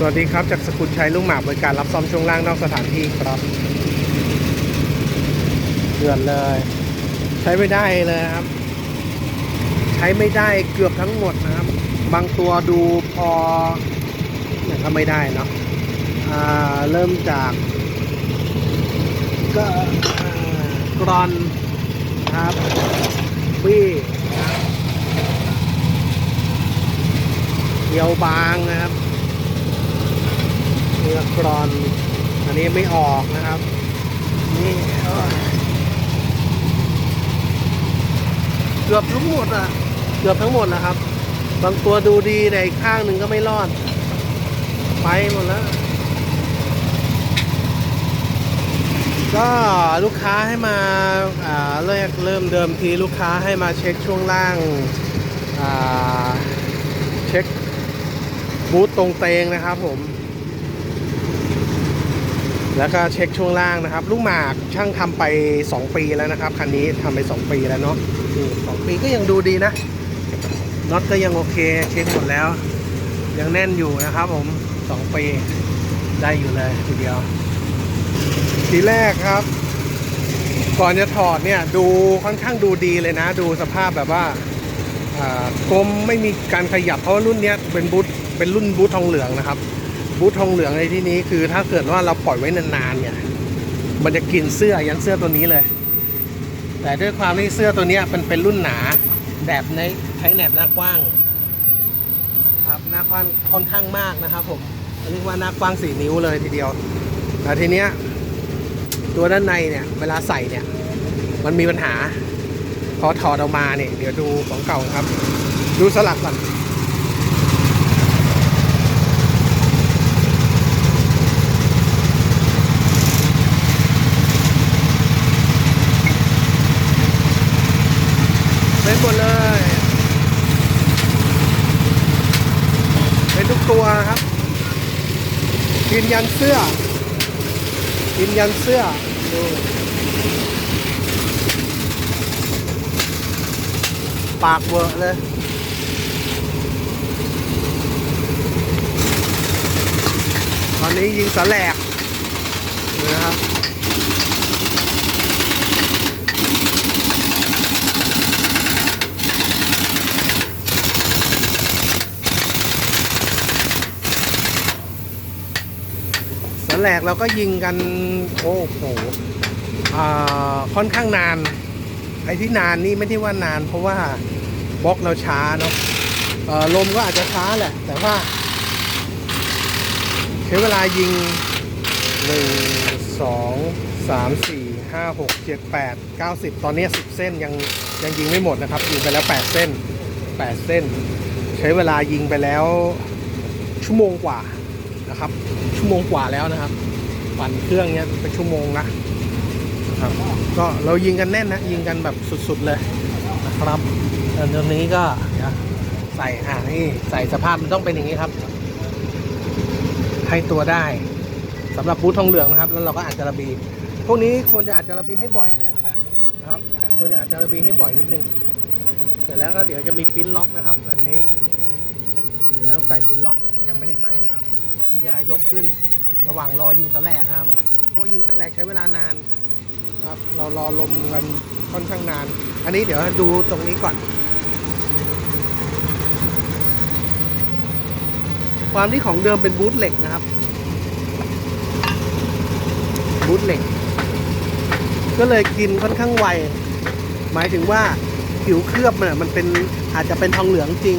สวัสดีครับ จากสกุลชัยลุงหมากบริการรับซ่อมช่วงล่างนอกสถานที่ครับเดือดเลย ใช้ไม่ได้เลยครับ ใช้ไม่ได้เกือบทั้งหมดนะครับ บางตัวดูพอเนี่ยก็ไม่ได้เนาะเริ่มจาก ก็กรอนครับบี้นะครับเดียวบางนะครับ นื้อกรอน อันนี้ไม่ออกนะครับ นี่เกือบทั้งหมดอะ เกือบทั้งหมดนะครับ บางตัวดูดีแต่อีกข้างหนึ่งก็ไม่รอด ไปหมดแล้ว ก็ลูกค้าให้มาอ่าเริ่มเริ่มเดิมทีลูกค้าให้มาเช็คช่วงล่างอ่าเช็คบูตตรงเตงนะครับผม แล้วก็เช็คช่วงล่างนะครับ ลูกหมากช่างทำไป 2 ปีแล้วนะครับคันนี้ทำไป 2 ปีแล้วเนาะสองปีก็ยังดูดีนะน็อตก็ยังโอเค เช็คหมดแล้ว ยังแน่นอยู่นะครับผม 2 ปีได้อยู่เลยทีเดียว ทีแรกครับ ก่อนจะถอดเนี่ยดูค่อนข้างดูดีเลยนะ ดูสภาพแบบว่ากลมไม่มีการขยับเพราะว่ารุ่นนี้เป็นบูทเป็นรุ่นบูททองเหลืองนะครับ บูททองเหลืองในที่นี้คือถ้าเกิดว่าเราปล่อยไว้นานๆเนี่ย มันจะกินเสื้อยันเสื้อตัวนี้เลย แต่ด้วยความที่เสื้อตัวนี้ยเป็นเป็นรุ่นหนาแบบในใช้แหนบหน้ากว้าง ครับหน้ากว้างค่อนข้างมากนะครับ ผมเรียกว่าหน้ากว้างสี่นิ้วเลยทีเดียวแต่ทีเนี้ยตัวด้านในเนี่ย เวลาใส่เนี่ย มันมีปัญหาพอถอดออกมาเนี่ยเดี๋ยวดูของเก่าครับ ดูสลักก่อนหมดเลย เป็นทุกตัวครับยืนยันเสื้อยืนยันเสื้อดูปากเวอะเลยตอนนี้ยิงสแลกนะครับ สแลกเราก็ยิงกันโอ้โหค่อนข้างนาน ไอ้ที่นานนี่ไม่ได้ว่านาน เพราะว่าบล็อกเราช้าเนาะลมก็อาจจะช้าแหละ แต่ว่า ใช้เวลายิงหนึ่งสองสามสี่ห้าหกเจ็ดแปดเก้าสิบตอนนี้สิบเส้นยังยังยิงไม่หมดนะครับ ยิงไปแล้วแปดเส้นแปดเส้น ใช้เวลายิงไปแล้วชั่วโมงกว่า นะครับ ชั่วโมงกว่าแล้วนะครับปั่นเครื่องเนี้ยเป็นชั่วโมงนะนะครับ ก็เรายิงกันแน่นนะยิงกันแบบสุดๆเลยนะครับตอนนี้ก็ใส่อ่านี่ใส่สภาพมันต้องเป็นอย่างนี้ครับ ให้ตัวได้สำหรับบูททองเหลืองนะครับ แล้วเราก็อาจจะระบีพวกนี้ควรจะอาจจะระบีให้บ่อยนะครับควรจะอาจจะระบีให้บ่อยนิดนึงเสร็จแล้วก็เดี๋ยวจะมีปิ้นล็อกนะครับอันนี้เดี๋ยวต้องใส่ปิ้นล็อกยังไม่ได้ใส่นะครับ เพิ่จะยกขึ้น ระหว่างรอยิงสแลกนะครับ เพราะว่ายิงสแลกใช้เวลานานครับ เรารอลมกันค่อนข้างนาน อันนี้เดี๋ยวดูตรงนี้ก่อน ความที่ของเดิมเป็นบูทเหล็กนะครับ บูทเหล็ก ก็เลยกินค่อนข้างไว หมายถึงว่าผิวเคลือบมันอะมันเป็นอาจจะเป็นทองเหลืองจริง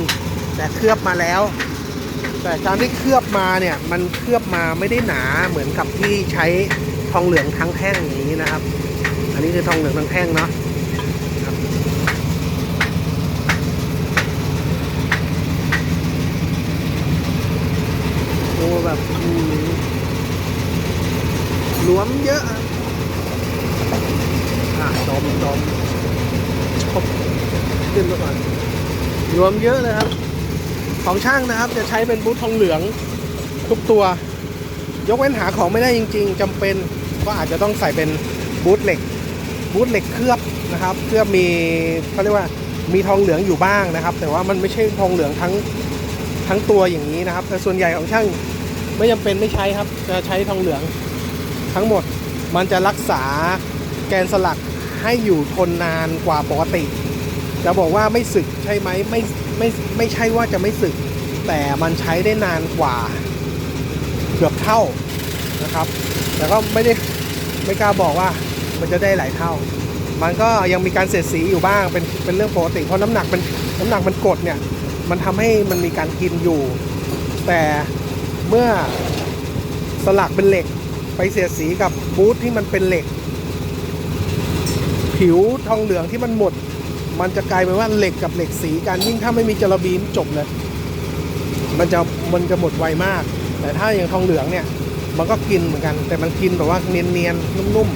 แต่เคลือบมาแล้ว แต่การที่เคลือบมาเนี่ยมันเคลือบมาไม่ได้หนาเหมือนกับที่ใช้ทองเหลืองทั้งแท่งอย่างนี้นะครับ อันนี้คือทองเหลืองทั้งแท่งเนาะครับโอ้แบบอืมหลวมเยอะอะอะดมดมชบขึ้นมาก่อนหลวมเยอะเลยครับ ของ ช่างนะครับ จะใช้เป็นบูททองเหลืองทุกตัว ยกเว้นหาของไม่ได้จริง ๆจำเป็นก็อาจจะต้องใส่เป็นบูทเหล็กบูทเหล็กเคลือบนะครับเคลือบมีเขาเรียกว่ามีทองเหลืองอยู่บ้างนะครับ แต่ว่ามันไม่ใช่ทองเหลืองทั้งทั้งตัวอย่างนี้นะครับ แต่ส่วนใหญ่ของช่างไม่จำเป็นไม่ใช้ครับ จะใช้ทองเหลืองทั้งหมดมันจะรักษาแกนสลักให้อยู่ทนนานกว่าปกติ จะบอกว่าไม่สึกใช่ไหมไม่ไม่ไม่ใช่ว่าจะไม่สึก แต่มันใช้ได้นานกว่าเกือบเท่านะครับ แต่ก็ไม่ได้ไม่กล้าบอกว่ามันจะได้หลายเท่า มันก็ยังมีการเสียดสีอยู่บ้างเป็นเป็นเรื่องปกติเพราะน้ำหนักมันน้ำหนักมันกดเนี่ยมันทำให้มันมีการกินอยู่ แต่เมื่อสลักเป็นเหล็กไปเสียดสีกับบูทที่มันเป็นเหล็ก ผิวทองเหลืองที่มันหมด มันจะกลายเป็นว่าเหล็กกับเหล็กสีกันยิ่งถ้าไม่มีจระบีนจบเลย มันจะมันจะหมดไวมาก แต่ถ้าอย่างทองเหลืองเนี่ย มันก็กินเหมือนกัน แต่มันกินแบบว่าเนียนๆนุ่ม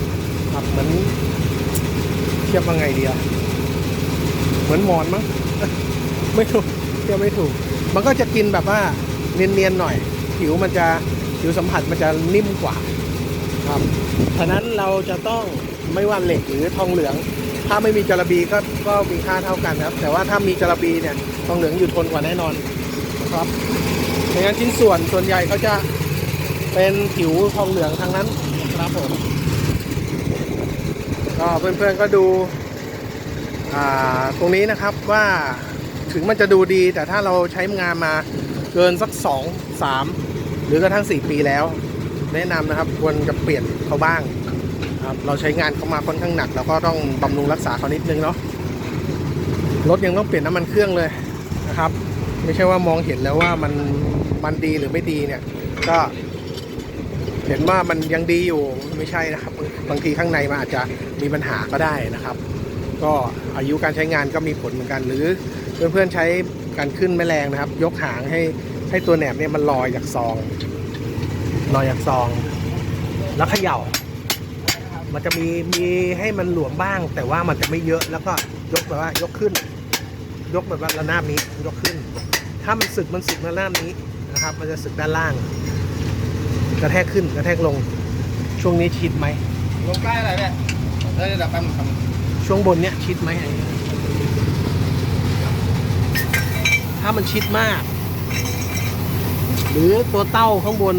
ๆครับเหมือนเทียบว่าไงดีอะเหมือนหมอนมั้งไม่ถูกเทียบไม่ถูก มันก็จะกินแบบว่าเนียนๆหน่อย ผิวมันจะผิวสัมผัสมันจะนิ่มกว่าครับฉะนั้นเราจะต้องไม่ว่าเหล็กหรือทองเหลือง ถ้าไม่มีจระบีก็ก็มีค่าเท่ากันครับ แต่ว่าถ้ามีจระบีเนี่ยทองเหลืองอยู่ทนกว่าแน่นอน นะครับในงานชิ้นส่วนส่วนใหญ่เขาจะเป็นผิวทองเหลืองทั้งนั้นครับผมก็เพื่อนๆก็ดูตรงนี้นะครับว่าถึงมันจะดูดีแต่ถ้าเราใช้งานมาเกินสักสองสามหรือกระทั่งสี่ปีแล้ว แนะนำนะครับควรจะเปลี่ยนเขาบ้างครับเราใช้งานเขามาค่อนข้างหนักเราก็ต้องบำรุงรักษาเขานิดนึงเนาะรถยังต้องเปลี่ยนน้ำมันเครื่องเลยนะครับ ไม่ใช่ว่ามองเห็นแล้วว่ามันมันดีหรือไม่ดีเนี่ย ก็ เห็นว่ามันยังดีอยู่ไม่ใช่นะครับ บางทีข้างในมันอาจจะมีปัญหาก็ได้นะครับ ก็อายุการใช้งานก็มีผลเหมือนกัน หรือเพื่อนๆใช้การขึ้นแม่แรงนะครับ ยกหางให้ให้ตัวแหนบเนี่ยมันลอยจากซองลอยจากซอง แล้วเขย่า มันจะมีมีให้มันหลวมบ้าง แต่ว่ามันจะไม่เยอะแล้วก็ยกแบบว่ายกขึ้น ยกแบบว่าระนาบนี้ยกขึ้น ถ้ามันสึกมันสึกระนาบนี้นะครับ มันจะสึกด้านล่าง กระแทกขึ้นกระแทกลง ช่วงนี้ชิดไหมลงใกล้อะไรเนี่ยเออเดี๋ยวแป๊บนึงครับช่วงบนเนี้ยชิดไหมไอ้ถ้ามันชิดมาก หรือตัวเต้าข้างบน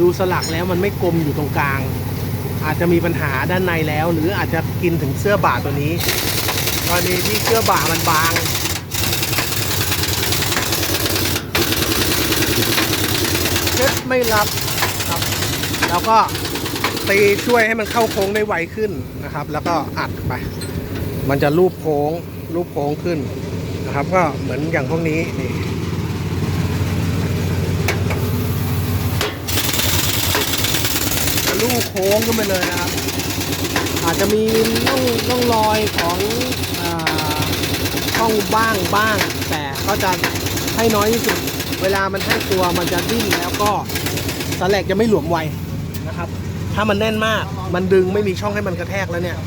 ดูสลักแล้วมันไม่กลมอยู่ตรงกลาง อาจจะมีปัญหาด้านในแล้ว หรืออาจจะกินถึงเสื้อบ่าตัวนี้กรณีที่เสื้อบ่ามันบาง ช็ดไม่รับครับแล้วก็ตีช่วยให้มันเข้าโค้งได้ไวขึ้นนะครับ แล้วก็อัดไป มันจะรูปโค้งรูปโค้งขึ้นนะครับ ก็เหมือนอย่างพวกนี้นี่จะรูปโค้งขึ้นไปเลยนะครับ อาจจะมีร่องร่องรอยของอาช่องบ้างบ้าง แต่ก็จะให้น้อยที่สุด เวลามันให้ตัวมันจะดิ้นแล้วก็สแลกจะไม่หลวมไวนะครับ ถ้ามันแน่นมากมันดึงไม่มีช่องให้มันกระแทกแล้วเนี่ย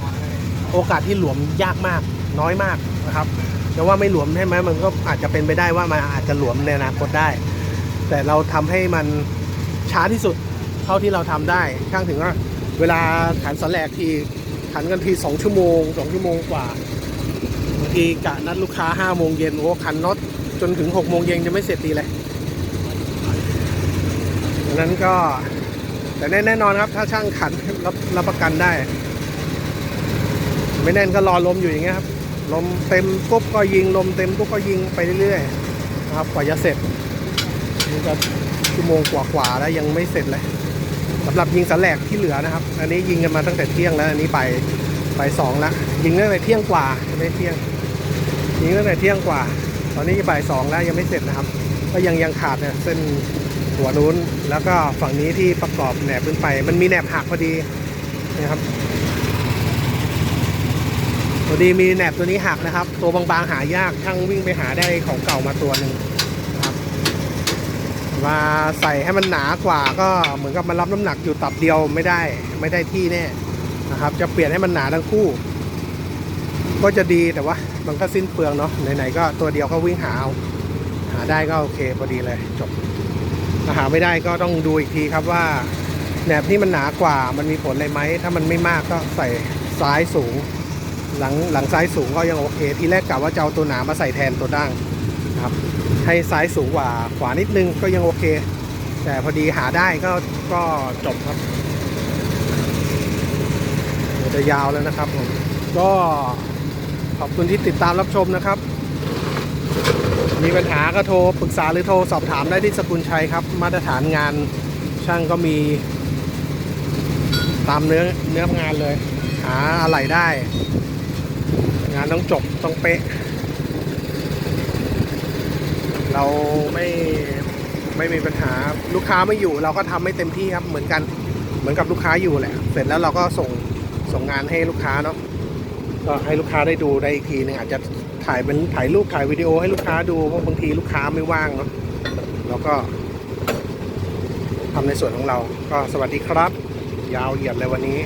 โอกาสที่หลวมยากมากน้อยมากนะครับแต่ว่าไม่หลวมใช่ไหมมันก็อาจจะเป็นไปได้ว่ามันอาจจะหลวมในอนาคตได้ แต่เราทำให้มันช้าที่สุดเท่าที่เราทำได้ช่างถึงว่าเวลาขันสแลกทีขันกันทีสองชั่วโมงสองชั่วโมงกว่าบางทีกะนัดลูกค้าห้าโมงเย็นโอ้ขันน็อตจนถึงหกโมงเย็นจะไม่เสร็จดีเลย ดังนั้นก็แต่แน่นอนครับ ถ้าช่างขันรับรับประกันได้ ไม่แน่นก็รอลมอยู่อย่างเงี้ยครับลมเต็มปุ๊บก็ยิงลมเต็มปุ๊บก็ยิงไปเรื่อยๆนะครับกว่าจะเสร็จนี่ก็ชั่วโมงกว่าๆแล้วยังไม่เสร็จเลยสำหรับยิงสันแหลกที่เหลือนะครับ อันนี้ยิงกันมาตั้งแต่เที่ยงแล้ว อันนี้ไปไปสองล้วยิงตั้งแต่เที่ยงกว่าไม่เที่ยง ยิงตั้งแต่เที่ยงกว่า ตอนนี้บ่ายสองแล้วยังไม่เสร็จนะครับ ก็ยังยังขาดเนี่ยเส้น หัวนู้น แล้วก็ฝั่งนี้ที่ประกอบแหนบขึ้นไป มันมีแหนบหักพอดีนะครับพอดีมีแหนบตัวนี้หักนะครับ ตัวบางๆหายากช่างวิ่งไปหาได้ของเก่ามาตัวหนึ่งนะครับมาใส่ให้มันหนากว่าก็เหมือนกับมันรับน้ำหนักอยู่ตับเดียวไม่ได้ไม่ได้ที่แน่นะครับ จะเปลี่ยนให้มันหนาทั้งคู่ ก็จะดีแต่ว่ามันก็สิ้นเปลืองเนาะไหนๆก็ตัวเดียวก็วิ่งหาเอาหาได้ก็โอเคพอดีเลยจบ ถ้าหาไม่ได้ก็ต้องดูอีกทีครับว่าแหนบที่มันหนากว่ามันมีผลอะไรไหม ถ้ามันไม่มากก็ใส่ซ้ายสูง หลังหลังซ้ายสูงก็ยังโอเค ทีแรกกะว่าจะเอาตัวหนามาใส่แทนตัวด่างนะครับให้ซ้ายสูงกว่าขวานิดนึงก็ยังโอเค แต่พอดีหาได้ก็ก็จบครับจะยาวแล้วนะครับผมก็ขอบคุณที่ติดตามรับชมนะครับ มีปัญหาก็โทรปรึกษาหรือโทรสอบถามได้ที่สกุลชัยครับ มาตรฐานงานช่างก็มี ตามเนื้อเนื้องานเลย หาอะไรได้ งานต้องจบต้องเป๊ะ เราไม่ไม่มีปัญหาลูกค้าไม่อยู่ เราก็ทำไม่เต็มที่ครับเหมือนกันเหมือนกับลูกค้าอยู่แหละ เสร็จแล้วเราก็ส่งส่งงานให้ลูกค้าเนาะ ก็ให้ลูกค้าได้ดูได้อีกทีนึงอาจจะถ่ายเป็นถ่ายรูปถ่ายวิดีโอให้ลูกค้าดูเพราะบางทีลูกค้าไม่ว่างเนาะแล้วก็ทำในส่วนของเราก็สวัสดีครับ ยาวเหยียดเลยวันนี้